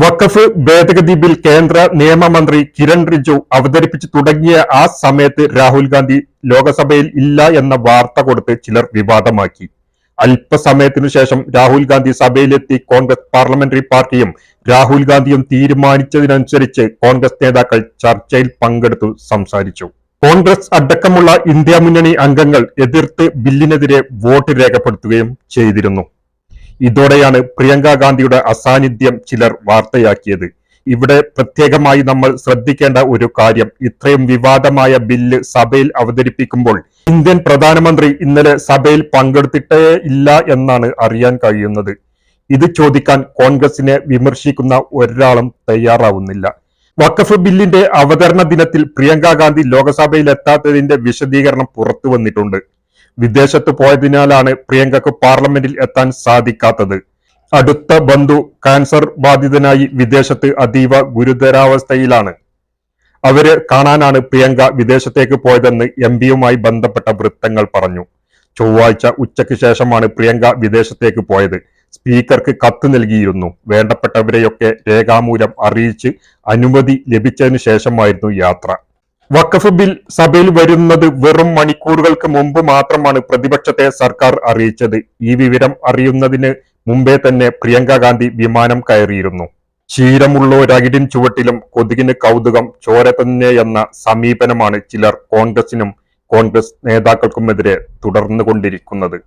വഖഫ് ഭേദഗതി ബിൽ കേന്ദ്ര നിയമമന്ത്രി കിരൺ റിജു അവതരിപ്പിച്ചു തുടങ്ങിയ ആ സമയത്ത് രാഹുൽ ഗാന്ധി ലോകസഭയിൽ ഇല്ല എന്ന വാർത്ത കൊടുത്ത് ചിലർ വിവാദമാക്കി. അല്പസമയത്തിനു ശേഷം രാഹുൽ ഗാന്ധി സഭയിലെത്തി കോൺഗ്രസ് പാർലമെന്ററി പാർട്ടിയും രാഹുൽ ഗാന്ധിയും തീരുമാനിച്ചതിനനുസരിച്ച് കോൺഗ്രസ് നേതാക്കൾ ചർച്ചയിൽ പങ്കെടുത്തു സംസാരിച്ചു. കോൺഗ്രസ് അടക്കമുള്ള ഇന്ത്യ മുന്നണി അംഗങ്ങൾ എതിർത്ത് ബില്ലിനെതിരെ വോട്ട് രേഖപ്പെടുത്തുകയും ചെയ്തിരുന്നു. ഇതോടെയാണ് പ്രിയങ്ക ഗാന്ധിയുടെ അസാന്നിധ്യം ചിലർ വാർത്തയാക്കിയത്. ഇവിടെ പ്രത്യേകമായി നമ്മൾ ശ്രദ്ധിക്കേണ്ട ഒരു കാര്യം ഇത്രയും വിവാദമായ ബില്ല് സഭയിൽ അവതരിപ്പിക്കുമ്പോൾ ഇന്ത്യൻ പ്രധാനമന്ത്രി ഇന്നലെ സഭയിൽ പങ്കെടുത്തിട്ടേ ഇല്ല എന്നാണ് അറിയാൻ കഴിയുന്നത്. ഇത് ചോദിക്കാൻ കോൺഗ്രസിനെ വിമർശിക്കുന്ന ഒരാളും തയ്യാറാവുന്നില്ല. വഖഫ് ബില്ലിന്റെ അവതരണ ദിനത്തിൽ പ്രിയങ്ക ഗാന്ധി ലോക്സഭയിൽ എത്താത്തതിന്റെ വിശദീകരണം പുറത്തു വന്നിട്ടുണ്ട്. വിദേശത്ത് പോയതിനാലാണ് പ്രിയങ്കക്ക് പാർലമെന്റിൽ എത്താൻ സാധിക്കാത്തത്. അടുത്ത ബന്ധു കാൻസർ ബാധിതനായി വിദേശത്ത് അതീവ ഗുരുതരാവസ്ഥയിലാണ്. അവരെ കാണാനാണ് പ്രിയങ്ക വിദേശത്തേക്ക് പോയതെന്ന് എം പിയുമായി ബന്ധപ്പെട്ട വൃത്തങ്ങൾ പറഞ്ഞു. ചൊവ്വാഴ്ച ഉച്ചയ്ക്ക് ശേഷമാണ് പ്രിയങ്ക വിദേശത്തേക്ക് പോയത്. സ്പീക്കർക്ക് കത്ത് നൽകിയിരുന്നു. വേണ്ടപ്പെട്ടവരെയൊക്കെ രേഖാമൂലം അറിയിച്ച് അനുമതി ലഭിച്ചതിനു ശേഷമായിരുന്നു യാത്ര. വഖഫ് ബിൽ സഭയിൽ വരുന്നത് വെറും മണിക്കൂറുകൾക്ക് മുമ്പ് മാത്രമാണ് പ്രതിപക്ഷത്തെ സർക്കാർ അറിയിച്ചത്. ഈ വിവരം അറിയുന്നതിന് മുമ്പേ തന്നെ പ്രിയങ്ക ഗാന്ധി വിമാനം കയറിയിരുന്നു. ക്ഷീരമുള്ളൊരകിടിൻ ചുവട്ടിലും കൊതുകിന് കൗതുകം ചോര തന്നെ എന്ന സമീപനമാണ് ചിലർ കോൺഗ്രസിനും കോൺഗ്രസ് നേതാക്കൾക്കുമെതിരെ തുടർന്നുകൊണ്ടിരിക്കുന്നത്.